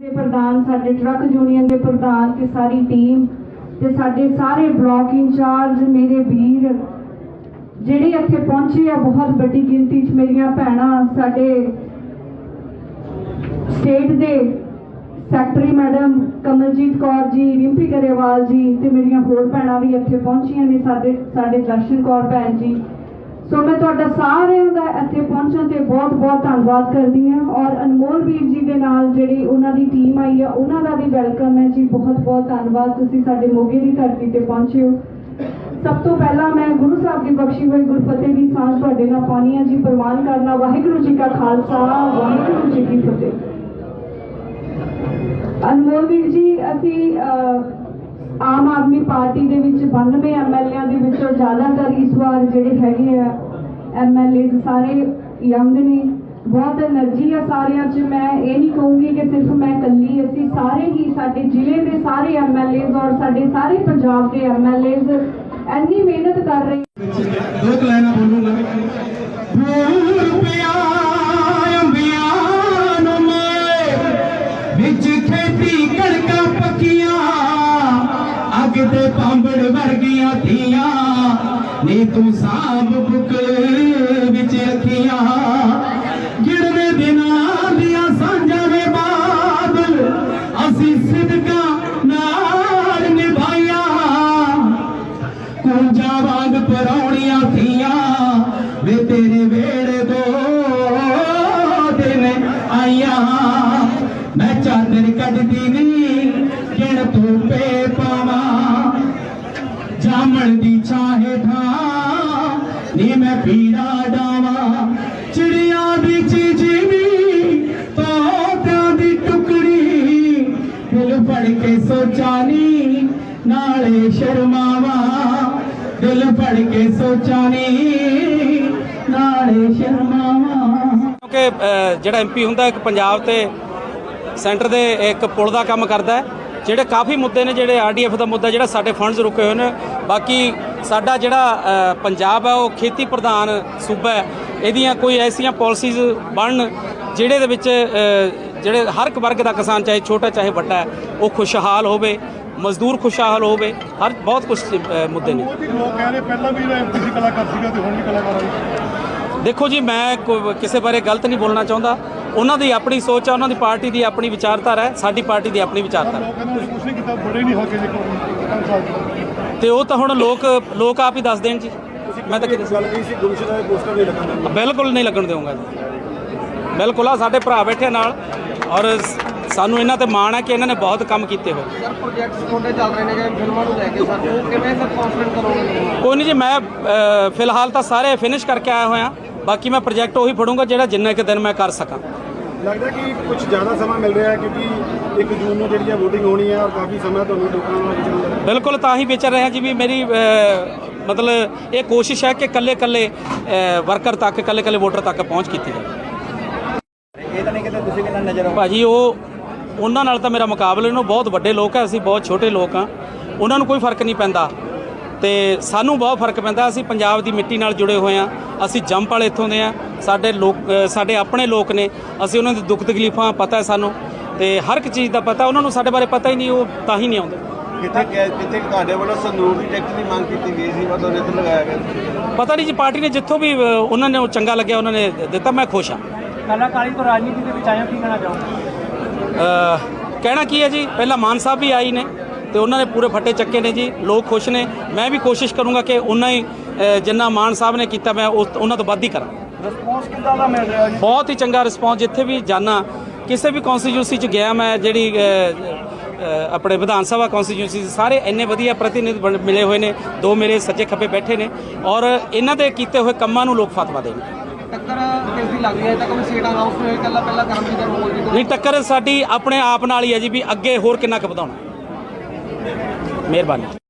ਦੇ ਪ੍ਰਧਾਨ, ਸਾਡੇ ਟਰੱਕ ਯੂਨੀਅਨ ਦੇ ਪ੍ਰਧਾਨ ਤੇ ਸਾਰੀ ਟੀਮ ਤੇ ਸਾਡੇ ਸਾਰੇ ਬਲਾਕ ਇੰਚਾਰਜ, ਮੇਰੇ ਵੀਰ, ਜਿਹੜੇ ਇੱਥੇ ਪਹੁੰਚੇ ਆ, ਬਹੁਤ ਵੱਡੀ ਗਿਣਤੀ 'ਚ ਮੇਰੀਆਂ ਭੈਣਾਂ, ਸਾਡੇ ਸਟੇਟ ਦੇ ਸੈਕਟਰੀ ਮੈਡਮ ਕਮਲਜੀਤ ਕੌਰ ਜੀ, ਰਿੰਪੀ ਗਰੇਵਾਲ ਜੀ ਤੇ ਮੇਰੀਆਂ ਹੋਰ ਭੈਣਾਂ ਵੀ ਇੱਥੇ ਪਹੁੰਚੀਆਂ ਨੇ, ਸਾਡੇ ਸਾਡੇ ਦਰਸ਼ਨ ਕੌਰ ਭੈਣ ਜੀ। ਸੋ ਮੈਂ ਤੁਹਾਡਾ ਸਾਰਿਆਂ ਦਾ ਇੱਥੇ ਪਹੁੰਚ ਬਹੁਤ ਬਹੁਤ ਧੰਨਵਾਦ ਕਰਦੀ ਹਾਂ ਔਰ ਅਨਮੋਲ ਵੀਰ ਜੀ ਦੇ ਨਾਲ ਜਿਹੜੀ ਉਹਨਾਂ ਦੀ ਟੀਮ ਆਈ ਆ ਉਹਨਾਂ ਦਾ ਵੀ ਵੈਲਕਮ ਹੈ ਜੀ। ਬਹੁਤ ਬਹੁਤ ਧੰਨਵਾਦ ਤੁਸੀਂ ਸਾਡੇ ਮੋਗੇ ਦੀ ਧਰਤੀ ਤੇ ਪਹੁੰਚੇ ਹੋ। ਸਭ ਤੋਂ ਪਹਿਲਾਂ ਮੈਂ ਗੁਰੂ ਸਾਹਿਬ ਦੀ ਬਖਸ਼ੀ ਹੋਈ ਗੁਰਫਤਿਹ ਦੀ ਸਾਂਝ ਤੁਹਾਡੇ ਨਾਲ ਪਾਉਣੀ ਹੈ ਜੀ। ਪ੍ਰਵਾਨ ਕਰਨਾ ਵਾਹਿਗੁਰੂ ਜੀ ਕਾ ਖਾਲਸਾ ਵਾਹਿਗੁਰੂ ਜੀ ਕੀ ਫਤਿਹ। ਅਨਮੋਲ ਵੀਰ ਜੀ ਅਸੀਂ ਅਹ, ਆਮ ਆਦਮੀ ਪਾਰਟੀ ਦੇ ਵਿੱਚ 92 ਐਮਐਲਏਆਂ ਦੇ ਵਿੱਚੋਂ ਜ਼ਿਆਦਾਤਰ ਇਸ ਵਾਰ ਜਿਹੜੇ ਹੈਗੇ ਆ ਐਮਐਲਏ ਸਾਰੇ यंग ने बहुत एनर्जी है सारे च मैं ये नहीं कहूँगी कि सिर्फ़ मैं कली असी सारे ही साढ़े ज़िले के सारे एम और साढ़े सारे पंजाब के एम एल मेहनत कर रहे पकिया तू सांब बुकले ਵਿੱਚ ਰੱਖੀਆਂ ਦਿਨਾਂ ਦੀਆਂ ਸਾਂਝਾਂ ਦੇ ਬਾਦਲ ਅਸੀਂ ਸਿਦਕਾਂ ਨਾਲ ਨਿਭਾਈਆਂ। ਕੁੰਜਾਂ ਵਾਂਗ ਪਰੌਣੀਆਂ ਥੀਆਂ ਵੇ ਤੇਰੇ ਵੇੜੇ ਦੋ ਦਿਨ ਆਈਆਂ। ਮੈਂ ਚਾਦਰ ਕੱਢਦੀ ਨਹੀਂ ਕਿਣ ਤੂੰ ਪੇ ਪਾਵਾਂ। ਜਾਮਣ ਦੀ ਚਾਹੇ ਠਾਂ ਨੀ ਮੈਂ ਪੀੜਾ ਫੜ ਕੇ ਨਾਲੇ ਸ਼ਰਮਾਵਾਂ। ਦਿਲ ਫੜ ਕੇ ਸੋਚਾਂ ਨਾਲੇ ਸ਼ਰਮਾਵਾਂ। ਕਿਉਂਕਿ ਅ, ਜਿਹੜਾ ਐਮਪੀ ਹੁੰਦਾ ਇੱਕ ਪੰਜਾਬ ਤੇ ਸੈਂਟਰ ਦੇ ਇੱਕ ਪੁਲ ਦਾ ਕੰਮ ਕਰਦਾ ਹੈ ਜਿਹੜੇ ਕਾਫੀ ਮੁੱਦੇ ਨੇ ਜਿਹੜੇ ਆਰਡੀਐਫ ਦਾ ਮੁੱਦਾ ਜਿਹੜਾ ਸਾਡੇ ਫੰਡਸ ਰੁਕੇ ਹੋਏ ਨੇ। ਬਾਕੀ ਸਾਡਾ ਜਿਹੜਾ ਪੰਜਾਬ ਹੈ ਉਹ ਖੇਤੀ ਪ੍ਰਧਾਨ ਸੂਬਾ ਹੈ। ਇਹਦੀਆਂ ਕੋਈ ਐਸੀਆਂ ਪਾਲਿਸੀਜ਼ ਬਣਨ ਜਿਹੜੇ ਦੇ ਵਿੱਚ ਜਿਹੜੇ ਹਰ ਇੱਕ ਵਰਗ ਦਾ ਕਿਸਾਨ ਚਾਹੇ ਛੋਟਾ ਚਾਹੇ ਵੱਡਾ ਹੈ, ਉਹ ਖੁਸ਼ਹਾਲ ਹੋਵੇ ਮਜ਼ਦੂਰ ਖੁਸ਼ਹਾਲ ਹੋਵੇ ਹਰ ਬਹੁਤ ਕੁਝ ਮੁੱਦੇ ਨੇ। ਉਹਦੀ ਲੋਕ ਕਹਿ ਰਹੇ ਪਹਿਲਾਂ ਵੀ ਐਮਪੀ ਸੀ ਕਲਾਕਾਰ ਸੀਗਾ ਤੇ ਹੁਣ ਵੀ ਕਲਾਕਾਰ ਆ ਦੇਖੋ ਜੀ ਮੈਂ ਕੋ- ਕਿਸੇ ਬਾਰੇ ਗਲਤ ਨਹੀਂ ਬੋਲਣਾ ਚਾਹੁੰਦਾ। ਉਹਨਾਂ ਦੀ ਆਪਣੀ ਸੋਚ ਹੈ ਉਹਨਾਂ ਦੀ ਪਾਰਟੀ ਦੀ ਆਪਣੀ ਵਿਚਾਰਧਾਰਾ ਹੈ ਸਾਡੀ ਪਾਰਟੀ ਦੀ ਆਪਣੀ ਵਿਚਾਰਧਾਰਾ। ਲੋਕ ਕਹਿੰਦੇ ਕੁਝ ਨਹੀਂ ਕੀਤਾ ਬੜੇ ਨਹੀਂ ਹੋ ਕੇ ਦੇਖੋ ਪੰਜ ਸਾਲ ਚ। ਤੇ ਉਹ ਤਾਂ ਹੁਣ ਲੋਕ ਲੋਕ ਆਪ ਹੀ ਦੱਸ ਦੇਣ ਜੀ। ਮੈਂ ਤਾਂ ਕਿਤੇ ਗੱਲ ਕੀ ਸੀ ਗੁੰਮਸ਼ੁਦਾ ਦੇ ਪੋਸਟਰ ਨਹੀਂ ਲੱਗਣ ਬਿਲਕੁਲ ਨਹੀਂ ਲੱਗਣ ਦੇਵਾਂਗਾ। ਜੀ ਬਿਲਕੁਲ ਆ ਸਾਡੇ ਭਰਾ ਬੈਠੇ ਨਾਲ। ਔਰ ਸਾਨੂੰ ਇਹਨਾਂ ਤੇ ਮਾਣ ਹੈ ਕਿ ਇਹਨਾਂ ਨੇ ਬਹੁਤ ਕੰਮ ਕੀਤੇ ਹੋਏ। ਸਰ ਪ੍ਰੋਜੈਕਟਸ ਤੁਹਾਡੇ ਚੱਲ ਰਹੇ ਨੇ ਜਿਵੇਂ ਫਿਲਮਾਂ ਨੂੰ ਲੈ ਕੇ ਸਰ ਉਹ ਕਿਵੇਂ ਸਰ ਕਾਨਫੀਡੈਂਟ ਕਰੋਗੇ ਕੋਈ ਨਹੀਂ ਜੀ ਮੈਂ ਅ, ਫਿਲਹਾਲ ਤਾਂ ਸਾਰੇ ਫਿਨਿਸ਼ ਕਰਕੇ ਆਇਆ ਹੋਇਆ। ਬਾਕੀ ਮੈਂ ਪ੍ਰੋਜੈਕਟ ਉਹੀ ਫੜੂੰਗਾ ਜਿਹੜਾ ਜਿੰਨੇ ਕੁ ਦਿਨ ਮੈਂ ਕਰ ਸਕਾਂ। ਲੱਗਦਾ ਕਿ ਕੁਝ ਜ਼ਿਆਦਾ ਸਮਾਂ ਮਿਲ ਰਿਹਾ ਹੈ ਕਿਉਂਕਿ 1 ਜੂਨ ਨੂੰ ਜਿਹੜੀ ਹੈ VOTING ਹੋਣੀ ਹੈ ਔਰ ਕਾਫੀ ਸਮਾਂ ਤੁਹਾਨੂੰ ਲੋਕਾਂ ਨਾਲ ਵਿਚਾਰ ਬਿਲਕੁਲ ਤਾਂ ਹੀ ਵਿਚਰ ਰਿਹਾ ਜੀ ਵੀ ਮੇਰੀ ਅ, ਮਤਲਬ ਇਹ ਕੋਸ਼ਿਸ਼ ਹੈ ਕਿ ਕੱਲੇ ਕੱਲੇ ਵਰਕਰ ਤੱਕ ਕੱਲੇ ਕੱਲੇ ਵੋਟਰ ਤੱਕ ਪਹੁੰਚ ਕੀਤੀ ਜਾਵੇ। ਨਜ਼ਰ ਭਾਜੀ ਉਹ ਉਹਨਾਂ ਨਾਲ ਤਾਂ ਮੇਰਾ ਮੁਕਾਬਲਾ ਉਹ ਬਹੁਤ ਵੱਡੇ ਲੋਕ ਆ ਅਸੀਂ ਬਹੁਤ ਛੋਟੇ ਲੋਕ ਆ। ਉਹਨਾਂ ਨੂੰ ਕੋਈ ਫ਼ਰਕ ਨਹੀਂ ਪੈਂਦਾ। ਤੇ ਸਾਨੂੰ ਬਹੁਤ ਫ਼ਰਕ ਪੈਂਦਾ ਅਸੀਂ ਪੰਜਾਬ ਦੀ ਮਿੱਟੀ ਨਾਲ ਜੁੜੇ ਹੋਏ ਆ। ਅਸੀਂ ਜੰਪ ਵਾਲੇ ਇੱਥੋਂ ਦੇ ਆ। ਸਾਡੇ ਲੋਕ ਸਾਡੇ ਆਪਣੇ ਲੋਕ ਨੇ। ਅਸੀਂ ਉਹਨਾਂ ਦੀ ਦੁੱਖ ਤਕਲੀਫਾਂ ਪਤਾ ਹੈ ਸਾਨੂੰ। ਤੇ ਹਰ ਇੱਕ ਚੀਜ਼ ਦਾ ਪਤਾ ਉਹਨਾਂ ਨੂੰ ਸਾਡੇ ਬਾਰੇ ਪਤਾ ਹੀ ਨਹੀਂ ਉਹ ਤਾਂ ਹੀ ਨਹੀਂ ਆਉਂਦੇ। ਕਿੱਥੇ ਕਿੱਥੇ ਤੁਹਾਡੇ ਵੱਲੋਂ ਸੰਦੂਰ ਦੀ ਟਿਕਟ ਦੀ ਮੰਗ ਕੀਤੀ ਗਈ ਸੀ ਉਹ ਦੋਨੇ ਤੇ ਲਗਾਇਆ ਗਿਆ ਪਤਾ ਨਹੀਂ ਜੀ ਪਾਰਟੀ ਨੇ ਜਿੱਥੋਂ ਵੀ ਉਹਨਾਂ ਨੇ ਉਹ ਚੰਗਾ ਲੱਗਿਆ ਉਹਨਾਂ ਨੇ ਦਿੱਤਾ ਮੈਂ ਖੁਸ਼ ਹਾਂ। ਕਲਾਕਾਰੀ ਤੋਂ ਰਾਜਨੀਤੀ ਦੇ ਵਿੱਚ ਆਇਆ ਕੀ ਕਹਿਣਾ ਕੀ ਹੈ ਜੀ? ਪਹਿਲਾਂ ਮਾਨ ਸਾਹਿਬ ਵੀ ਆਈ ਨੇ ਤੇ ਉਹਨਾਂ ਨੇ ਪੂਰੇ ਫੱਟੇ ਚੱਕੇ ਨੇ ਜੀ ਲੋਕ ਖੁਸ਼ ਨੇ। ਮੈਂ ਵੀ ਕੋਸ਼ਿਸ਼ ਕਰੂੰਗਾ ਕਿ ਉਹਨਾਂ ਹੀ ਜਿੰਨਾ ਮਾਨ ਸਾਹਿਬ ਨੇ ਕੀਤਾ ਮੈਂ ਉਹਨਾਂ ਤੋਂ ਵੱਧ ਹੀ ਕਰਾਂ। ਰਿਸਪੌਂਸ ਕਿੱਦਾਂ ਦਾ ਮਿਲ ਰਿਹਾ ਜੀ? ਬਹੁਤ ਹੀ ਚੰਗਾ ਰਿਸਪੌਂਸ ਜਿੱਥੇ ਵੀ ਜਾਣਾ ਕਿਸੇ ਵੀ ਕੌਂਸਟੀਟਿਊਸੀ ਚ ਗਿਆ ਮੈਂ ਜਿਹੜੀ ਆਪਣੇ ਵਿਧਾਨ ਸਭਾ ਕੌਂਸਟੀਟਿਊਸੀ ਸਾਰੇ ਇੰਨੇ ਵਧੀਆ ਪ੍ਰਤੀਨਿਧ ਮਿਲੇ ਹੋਏ ਨੇ ਦੋ ਮੇਰੇ ਸੱਜੇ ਖੱਬੇ ਬੈਠੇ ਨੇ ਔਰ ਇਹਨਾਂ ਦੇ ਕੀਤੇ ਹੋਏ ਕੰਮਾਂ ਨੂੰ ਲੋਕ ਫਤਵਾ ਦੇਣਗੇ। ਲੱਗ ਰਹੀ ਹੈ, ਤਾਂ ਕੋਈ ਸੀਟ ਅਨਾਉਂਸ ਹੋਈ ਕੱਲਾ ਪਹਿਲਾਂ ਕਰਮਜੀਤ ਦਾ ਰੋਲ ਜੀ ਨਹੀਂ, ਟੱਕਰ ਸਾਡੀ ਆਪਣੇ ਆਪ ਨਾਲ ਹੀ ਹੈ ਜੀ ਵੀ ਅੱਗੇ ਹੋਰ ਕਿੰਨਾ ਕੁ ਵਧਾਉਣਾ। ਮਿਹਰਬਾਨੀ।